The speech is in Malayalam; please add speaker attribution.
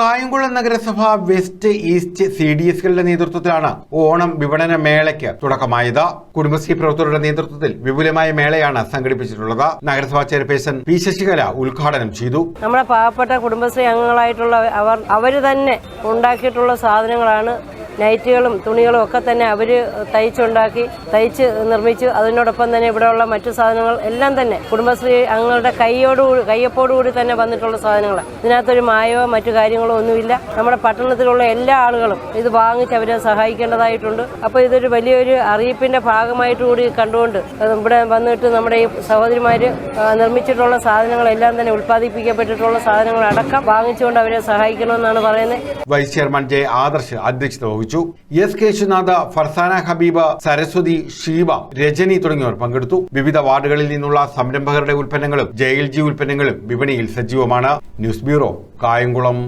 Speaker 1: കായംകുളം നഗരസഭ വെസ്റ്റ് ഈസ്റ്റ് സി ഡി എസുകളുടെ നേതൃത്വത്തിലാണ് ഓണം വിപണന മേളയ്ക്ക് തുടക്കമായത്. കുടുംബശ്രീ പ്രവർത്തകരുടെ നേതൃത്വത്തിൽ വിപുലമായ മേളയാണ് സംഘടിപ്പിച്ചിട്ടുള്ളത്. നഗരസഭാ ചെയർപേഴ്സൺ പി ശശികല ഉദ്ഘാടനം ചെയ്തു.
Speaker 2: നമ്മുടെ പാവപ്പെട്ട കുടുംബശ്രീ അംഗങ്ങളായിട്ടുള്ള അവർ അവർ തന്നെ ഉണ്ടാക്കിയിട്ടുള്ള സാധനങ്ങളാണ് നൈറ്റുകളും തുണികളും ഒക്കെ തന്നെ അവർ തയ്ച്ചുണ്ടാക്കി തയ്ച്ച് നിർമ്മിച്ചു. അതിനോടൊപ്പം തന്നെ ഇവിടെയുള്ള മറ്റു സാധനങ്ങൾ എല്ലാം തന്നെ കുടുംബശ്രീ അങ്ങളുടെ കൈയോട് കയ്യൊപ്പോടുകൂടി തന്നെ വന്നിട്ടുള്ള സാധനങ്ങൾ ഇതിനകത്തൊരു മായോ മറ്റു കാര്യങ്ങളോ ഒന്നുമില്ല. നമ്മുടെ പട്ടണത്തിലുള്ള എല്ലാ ആളുകളും ഇത് വാങ്ങിച്ച് അവരെ സഹായിക്കേണ്ടതായിട്ടുണ്ട്. അപ്പോൾ ഇതൊരു വലിയൊരു അറിയിപ്പിന്റെ ഭാഗമായിട്ട് കൂടി കണ്ടുകൊണ്ട് ഇവിടെ വന്നിട്ട് നമ്മുടെ ഈ സഹോദരിമാർ നിർമ്മിച്ചിട്ടുള്ള സാധനങ്ങളെല്ലാം തന്നെ ഉൽപ്പാദിപ്പിക്കപ്പെട്ടിട്ടുള്ള സാധനങ്ങളടക്കം വാങ്ങിച്ചുകൊണ്ട് അവരെ സഹായിക്കണമെന്നാണ് പറയുന്നത്.
Speaker 1: വൈസ് ചെയർമാൻ ജെ ആദർശ് അധ്യക്ഷത വഹിച്ചു എസ്. കേശുനാഥ് ഫർസാന ഹബീബ് സരസ്വതി ഷീബ രജനി തുടങ്ങിയവർ പങ്കെടുത്തു. വിവിധ വാർഡുകളിൽ നിന്നുള്ള സംരംഭകരുടെ ഉൽപ്പന്നങ്ങളും ജെ എൽ ജി ഉൽപ്പന്നങ്ങളും വിപണിയിൽ സജീവമാണ്. News bureau Kayamkulam.